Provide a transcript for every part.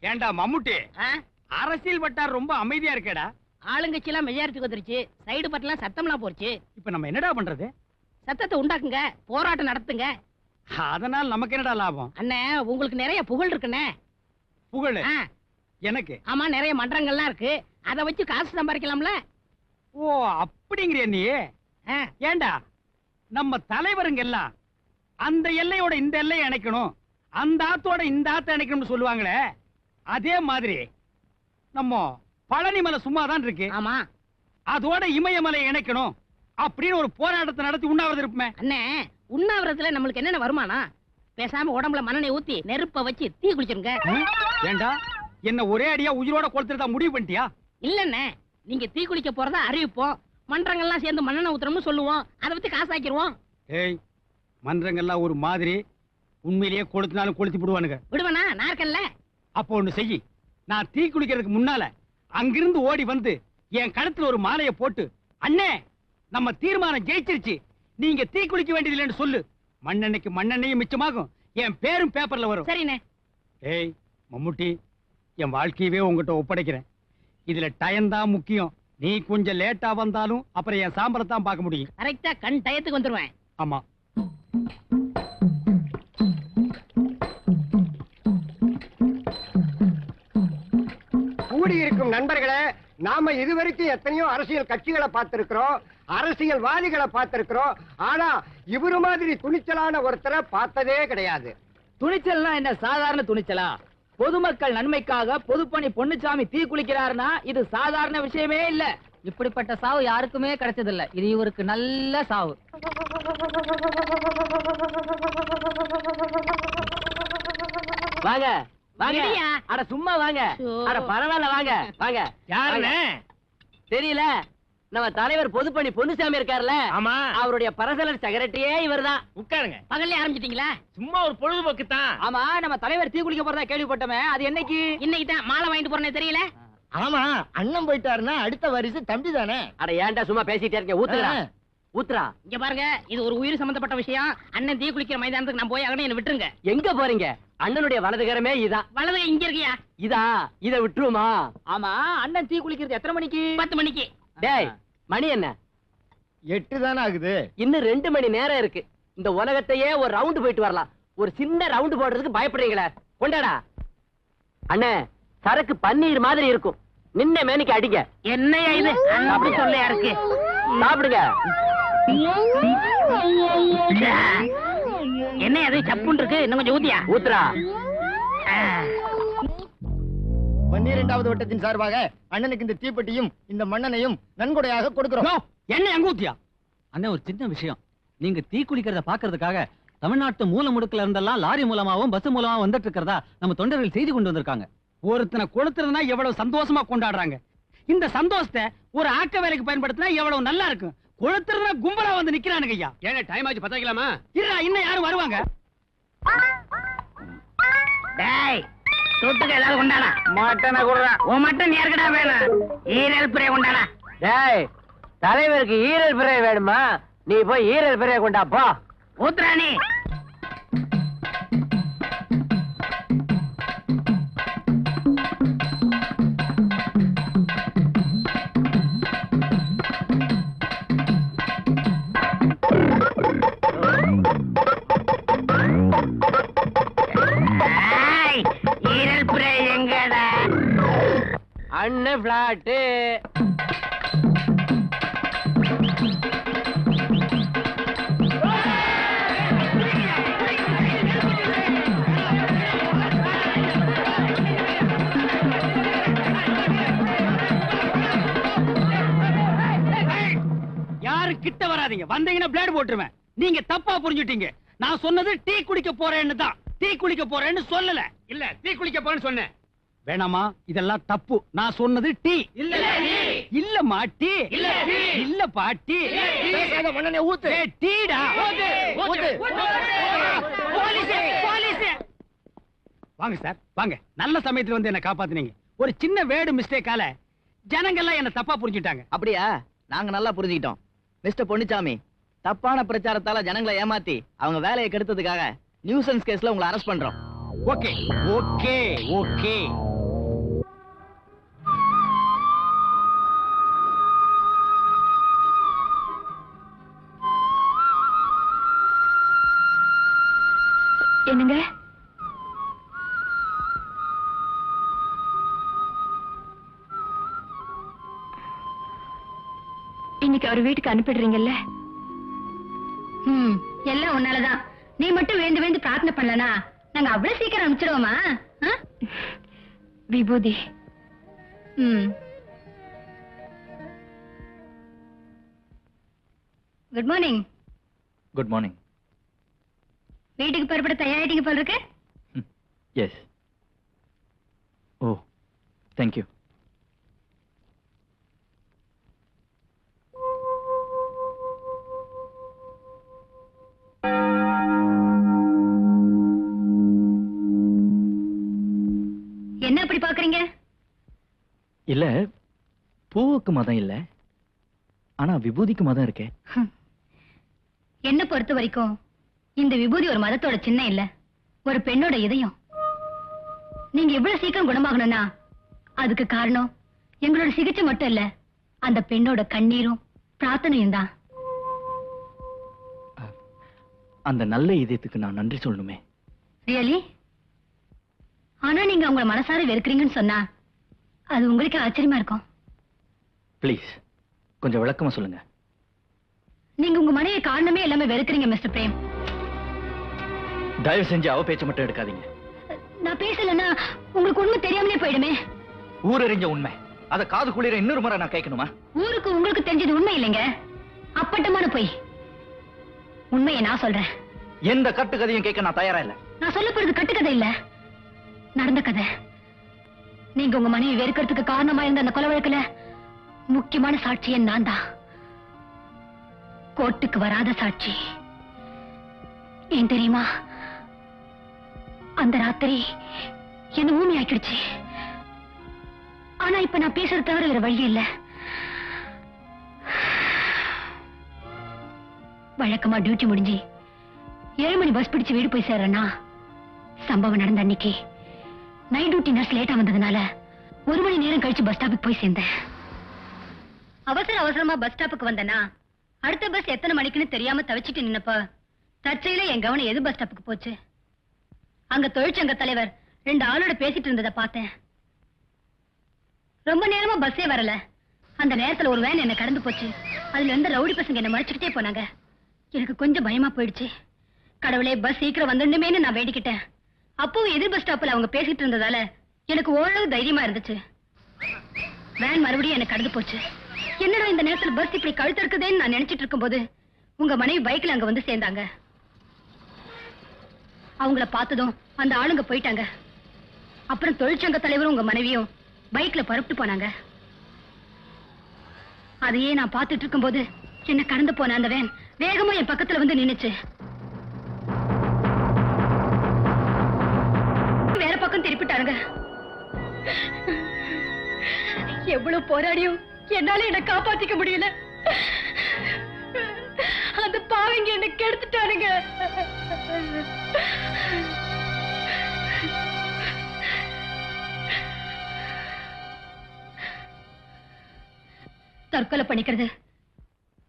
ஏண்டா மம்முட்டி? அரசியல் வட்டார் ரொம்ப அமைதியா இருக்கேடா. ஆளுங்கட்சி எல்லாம் மெஜாரிட்டி வந்துருச்சு. சைடு பட்டெல்லாம் சத்தம்லாம் போச்சு இப்ப நம்ம என்னடா பண்றது? சத்தத்தை உண்டாக்குங்க போராட்டம் நடத்துங்க. அதனால நமக்கு என்னடா லாபம்? அண்ணே உங்களுக்கு நிறைய புகழ் இருக்குண்ணே. புகழ்? எனக்கு? ஆமா நிறைய மன்றங்கள்லாம் இருக்கு. அதை வச்சு காசு சம்பாதிக்கலாம்ல. ஓ அப்படிங்கிற நீ? ஏண்டா? நம்ம தலைவருங்க எல்லாம் அந்த எல்லையோட இந்த எல்லையை இணைக்கணும் அந்த ஆத்தோட இந்த ஆத்தை இணைக்கணும்னு சொல்லுவாங்களே. அதே மாதிரி நம்ம பழனி மலை சும்மா தான் இருக்கு. ஆமா. அதோட இமயமலை இணைக்கணும் அப்படின்னு ஒரு போராட்டத்தை நடத்தி உண்ணாவிரதம் இருப்போமே. அண்ணே உண்ணாவிரதத்துல நம்மளுக்கு என்னென்ன வருமானம்? பேசாம உடம்புல மண்ணெண்ணெய் ஊத்தி நெருப்ப வச்சு தீ குளிச்சிருங்க. ஏண்டா? என்ன ஒரே அடியா உயிரோட கொளுத்துறதா முடிவு பண்ணிட்டியா? இல்லண்ணே நீங்க தீ குளிக்க போறதா அறிவிப்போம். மன்றங்கள்லாம் சேர்ந்து மண்ணெண்ணெய் ஊத்துறோம்னு சொல்லுவோம். அதை வச்சு காசாக்கிடுவோம் ஏய் மன்றங்கள்லாம் ஒரு மாதிரி உண்மையிலேயே கொளுத்தினாலும் கொளுத்தி விடுவானுங்க. விடுவனா நான் இருக்கேன்ல. அப்போ ஒண்ணு செய் நான் தீ குளிக்கிறதுக்கு முன்னால அங்கிருந்து ஓடி வந்து என் கழுத்துல ஒரு மாலையை போட்டு அண்ணே நம்ம தீர்மானம் ஜெயிச்சிருச்சு. நீங்க தீ குளிக்க வேண்டியதில்லைன்னு சொல்லு. மண்ணெண்ணைக்கு மண்ணெண்ணையும் மிச்சமாகும். என் பேரும் பேப்பர்ல வரும். சரிண்ணே. ஏய் மம்முட்டி என் வாழ்க்கையவே உங்ககிட்ட ஒப்படைக்கிறேன். இதுல டயம் தான் முக்கியம். நீ கொஞ்சம் லேட்டா வந்தாலும் அப்புறம் என் சாம்பலை தான் பார்க்க முடியும். கரெக்டா கண் டயத்துக்கு வந்துருவேன். ஆமா. நண்பர்களே நாம இதுவரைக்கும் எத்தனையோ அரசியல் கட்சிகளை பார்த்திருக்கிறோம் அரசியல்வாதிகளை பார்த்திருக்கிறோம் ஆனா இவரு மாதிரி துணிச்சலான ஒருத்தரை பார்த்ததே கிடையாது. துணிச்சல்னா என்ன? சாதாரண துணிச்சலா? பொதுமக்கள் நன்மைக்காக பொதுப்பணி பொன்னுச்சாமி தீ குளிக்கிறாருன்னா இது சாதாரண விஷயமே இல்ல. இப்படிப்பட்ட சாவு யாருக்குமே கிடைச்சதில்ல. இது இவருக்கு நல்ல சாவு. வாங்க. வாங்க? அட சும்மா வாங்க. அட பரவாயில்ல வாங்க. வாங்க. யாருண்ணே? தெரியல. நம்ம தலைவர் பொதுப்பணி பொன்னுசாமி இருக்காருல்ல ஆமா. அவருடைய பரசலர் செக்ரட்டரியே இவர்தான். உட்காருங்க. பகல்ல ஆரம்பிச்சிட்டீங்களா? சும்மா ஒரு பொழுதுபோக்கு தான் ஆமா நம்ம தலைவர் தீ குளிக்க போறதா கேள்விப்பட்டோமே. அது என்னைக்கு? இன்னைக்கு தான் மாலை வாங்கிட்டு போறேனே தெரியல? ஆமா அண்ணன் போயிட்டாருன்னா அடுத்த வரிசை தம்பி தானே. அட ஏன்டா சும்மா பேசிட்டே இருக்க? ஊத்துறா. ஊத்துறா இங்க பாருங்க இது ஒரு உயிர் சம்பந்தப்பட்ட விஷயம். அண்ணன் தீ குளிக்கிற மைதானத்துக்கு நான் போய் ஆகணும் என்ன விட்டுருங்க. எங்க போறீங்க? அண்ணனுடைய வலதுகரமே இதான். வலது இங்க இருக்கியா? இதா இத விட்டுருமா ஆமா அண்ணன் தீ குளிக்கிறது எத்தனை மணிக்கு? பத்து மணிக்கு. டேய் மணி என்ன? எட்டு தானே ஆகுது. இன்னும் ரெண்டு மணி நேரம் இருக்கு. இந்த உலகத்தையே ஒரு ரவுண்டு போயிட்டு வரலாம். ஒரு சின்ன ரவுண்டு போடுறதுக்கு பயப்படுறீங்களே. கொண்டாடா. அண்ணே சரக்கு பன்னீர் மாதிரி இருக்கும். நின்ன மேனிக்கு அடிங்க. என்னையா இது? அப்படி சொல்லையா இருக்கு சாப்பிடுங்க. என்ன அது? சப்புன்னு இருக்கு. இன்னும் கொஞ்சம் ஊத்தியா? ஊத்துறா. பன்னிரெண்டாவது வட்டத்தின் சார்பாக அண்ணனுக்கு இந்த தீப்பெட்டியும் இந்த மண்ணனையும் நன்கொடையாக கொடுக்கிறோம். என்ன எங்க ஊத்தியா அண்ணே ஒரு சின்ன விஷயம். நீங்க தீ குளிக்கிறத பாக்குறதுக்காக தமிழ்நாட்டு மூல முடுக்குல இருந்தெல்லாம் லாரி மூலமாவும் பஸ் மூலமா வந்துட்டு இருக்கிறதா நம்ம தொண்டர்கள் செய்தி கொண்டு வந்திருக்காங்க. ஒருத்தனை கொளுத்துறதுனா எவ்வளவு சந்தோஷமா கொண்டாடுறாங்க. இந்த சந்தோஷத்தை ஒரு ஆக்க வேலைக்கு பயன்படுத்தினா எவ்வளவு நல்லா இருக்கும். கொளுத்துறதுனா கும்பலா வந்து நிக்கிறானுங்க ஐயா. ஏன்னா டைம் ஆச்சு பத்தாக்கலாமா இருடா இன்னும் யாரும் வருவாங்க? டேய் தொட்டுக்க ஏதாவது கொண்டாடா மட்டனை குடுறா. உன் மட்டன் யாருக்கடா வேணும் ஈரல் பிரே கொண்டாடா டேய் தலைவருக்கு ஈரல் பிறை வேணுமா? நீ போய் ஈரல் பிறைய கொண்டா போ. ஊத்துறானி அண்ணன் பிளாட்டு யாரு கிட்ட வராதீங்க. வந்தீங்கன்னா பிளேட் போட்டுருவேன். நீங்க தப்பா புரிஞ்சுட்டீங்க. நான் சொன்னது டீ குடிக்க போறேன்னு தான். டீ குளிக்க போறேன்னு சொல்லல. இல்ல டீ குளிக்க போறேன்னு சொன்னேன். வேணாமா? இதெல்லாம் தப்பு. நான் சொன்னது டீ. இல்ல இல்லம்மா டீ. இல்ல இல்லப்பா டீ. பேசாத மண்ணனை ஊத்து. ஏய், டீடா. ஊத்து. Police police. வாங்க சார். வாங்க. நல்ல சமயத்துல வந்து என்ன காப்பாத்துனீங்க. ஒரு சின்ன வேடு மிஸ்டேக்கால ஜனங்கள்லாம் என்ன தப்பா புரிஞ்சுட்டாங்க அப்படியா? நாங்க நல்லா புரிஞ்சுக்கிட்டோம். மிஸ்டர் பொன்னுச்சாமி தப்பான பிரச்சாரத்தால ஜனங்களை ஏமாத்தி அவங்க வேலையை கெடுத்ததுக்காக நியூசன்ஸ் கேஸ்ல உங்களை அரெஸ்ட் பண்றோம். Okay okay okay. என்னங்க? இன்னைக்கு அவர் வீட்டுக்கு அனுப்பிடுறீங்கல்ல? ம் எல்லாம் உன்னாலதான். நீ மட்டும் வேந்து வேந்து பிரார்த்தனை பண்ணலனா நாங்க அவ்வளவு சீக்கிரம் அனுப்பிச்சிடுவோமா? ஆ? விபூதி. ம். குட் மார்னிங் குட் மார்னிங் வீட்டுக்கு புறப்பட தயாரிட்டீங்க போல இருக்கு. எஸ் ஓ தேங்க்யூ என்ன அப்படி பாக்குறீங்க? இல்ல பூவுக்கு மதம் இல்ல. ஆனா விபூதிக்கு மதம் இருக்கே. என்ன பொறுத்த வரைக்கும்? இந்த விபூதி ஒரு மதத்தோட சின்னம் இல்ல. ஒரு பெண்ணோட இதயம். நீங்க இவ்வளவு சீக்கிரம் குணமாகணும்னா அதுக்கு காரணம் எங்களோட சிகிச்சை மட்டும் இல்ல அந்த பெண்ணோட கண்ணீரும் பிரார்த்தனையும் தான். அந்த நல்ல இதயத்துக்கு நான் நன்றி சொல்லணுமே. ரியலி ஆனா நீங்க அவங்கள மனசார வெறுக்கிறீங்கன்னு சொன்னா அது உங்களுக்கு ஆச்சரியமா இருக்கும். ப்ளீஸ் கொஞ்சம் விளக்கமா சொல்லுங்க. நீங்க உங்க மனைவி காரணமே எல்லாமே வெறுக்கிறீங்க மிஸ்டர் பிரேம். தயவு செஞ்சு அவ பேச்ச மட்டும் எடுக்காதீங்க. நான் பேசலன்னா உங்களுக்கு உண்மை தெரியாமலே போயிடுமே. ஊரறிஞ்ச உண்மை. அத காது குளிர இன்னொரு முறை நான் கேட்கணுமா? ஊருக்கு உங்களுக்கு தெரிஞ்சது உண்மை இல்லைங்க. அப்பட்டமான பொய். உண்மையை நான் சொல்றேன். எந்த கட்டுக்கதையும் கேட்க நான் தயாரா இல்ல. நான் சொல்ல போறது கட்டுக்கதை இல்ல. நடந்த கதை. நீங்க உங்க மனைவி வெறுக்கிறதுக்கு காரணமா இருந்த அந்த கொலை வழக்குல முக்கியமான சாட்சியை நான் தான் கோர்ட்டுக்கு வராத சாட்சி. ஏன் தெரியுமா? அந்த ராத்திரி என்ன ஊமி ஆக்கிடுச்சு ஆனா இப்ப நான் பேசுறது தவிர வேற வழி இல்ல. வழக்கமா டியூட்டி முடிஞ்சு ஏழு மணி பஸ் பிடிச்சு வீடு போய் சேர்றேன்னா சம்பவம் நடந்த அன்னைக்கு நைட் டியூட்டி நர்ஸ் லேட்டா வந்ததுனால ஒரு மணி நேரம் கழிச்சு பஸ் ஸ்டாப்புக்கு போய் சேர்ந்தேன். அவசர அவசரமா பஸ் ஸ்டாப்புக்கு வந்தனா அடுத்த பஸ் எத்தனை மணிக்குன்னு தெரியாம தவிச்சிட்டு நின்னப்ப தற்செயல என் கவனம் எது பஸ் ஸ்டாப்புக்கு போச்சு? அங்க தொழிற்சங்க தலைவர் ரெண்டு ஆளோட பேசிட்டு இருந்ததை பார்த்தேன். ரொம்ப நேரமா பஸ்ஸே வரல. அந்த நேரத்துல ஒரு வேன் என்ன கடந்து போச்சு. அதுல இருந்து ரவுடி பசங்க என்ன மறைச்சுக்கிட்டே போனாங்க. எனக்கு கொஞ்சம் பயமா போயிடுச்சு. கடவுளே பஸ் சீக்கிரம் வந்துடுமேன்னு நான் வேண்டிக்கிட்டேன். அப்பவும் எதிர் பஸ் ஸ்டாப்ல அவங்க பேசிட்டு இருந்ததால எனக்கு ஓரளவு தைரியமா இருந்துச்சு. வேன் மறுபடியும் எனக்கு கடந்து போச்சு. என்னடா இந்த நேரத்துல பஸ் இப்படி கழுத்து இருக்குதேன்னு நான் நினைச்சிட்டு இருக்கும்போது உங்க மனைவி பைக்ல அங்க வந்து சேர்ந்தாங்க. அவங்கள பார்த்ததும் அந்த ஆளுங்க போயிட்டாங்க. அப்புறம் தொழிற்சங்க தலைவரும் உங்க மனைவியும் பைக்ல பரப்பிட்டு போனாங்க. அதையே நான் பார்த்துட்டு இருக்கும்போது என்ன கடந்து போன அந்த வேன் வேகமா என் பக்கத்துல வந்து நின்னுச்சு. வேற பக்கம் திருப்பிட்டாருங்க எவ்வளவு போராடியும் என்னால என்ன காப்பாத்திக்க முடியல. அந்த பாவிங்க என்ன கெடுத்துட்டானுங்க. தற்கொலை பண்ணிக்கிறது.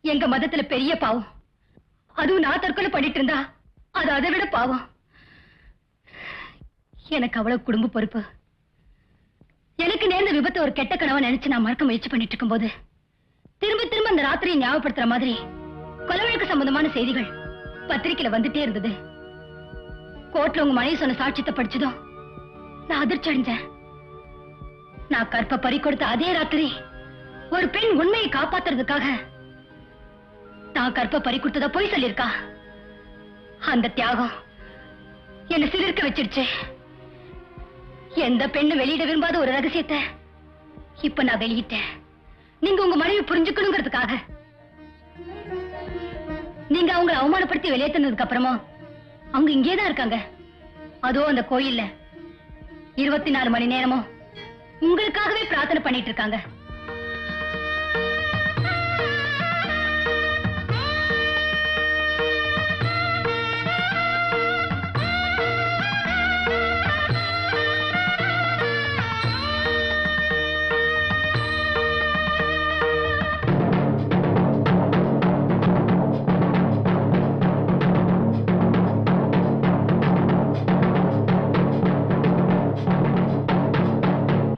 எங்க மதத்துல பெரிய பாவம். அதுவும் நான் தற்கொலை பண்ணிட்டு இருந்தா அது அதை விட பாவம். எனக்கு அவ்வளவு குடும்ப பொறுப்பு. எனக்கு நேர்ந்த விபத்து ஒரு கெட்ட கனவை நினைச்சு நான் மறக்க முயற்சி பண்ணிட்டு இருக்கும் போது திரும்ப திரும்ப அந்த ராத்திரியை ஞாபகப்படுத்துற மாதிரி கொலவழக்கு சம்பந்தமான செய்திகள் பத்திரிக்கையில வந்துட்டே இருந்தது. கோர்ட்ல உங்க மனைவி சொன்ன சாட்சியத்தை படிச்சதும் நான் அதிர்ச்சி அடைஞ்சேன். நான் கற்ப பறி கொடுத்த அதே ராத்திரி ஒரு பெண் உண்மையை காப்பாத்துறதுக்காக நான் கற்ப பறி கொடுத்ததா போய் சொல்லியிருக்கா? அந்த தியாகம் என்ன சிலிர்க்க வச்சிருச்சு. எந்த பெண்ணு வெளியிட விரும்பாத ஒரு ரகசியத்தை இப்ப நான் வெளியிட்டேன். நீங்க உங்க மனைவி புரிஞ்சுக்கணுங்கிறதுக்காக. நீங்க அவங்கள அவமானப்படுத்தி வெளியேற்றினதுக்கு அப்புறமா அவங்க இங்கேதான் இருக்காங்க. அதோ அந்த கோயில்ல இருபத்தி நாலு மணி நேரமும் உங்களுக்காகவே பிரார்த்தனை பண்ணிட்டு இருக்காங்க.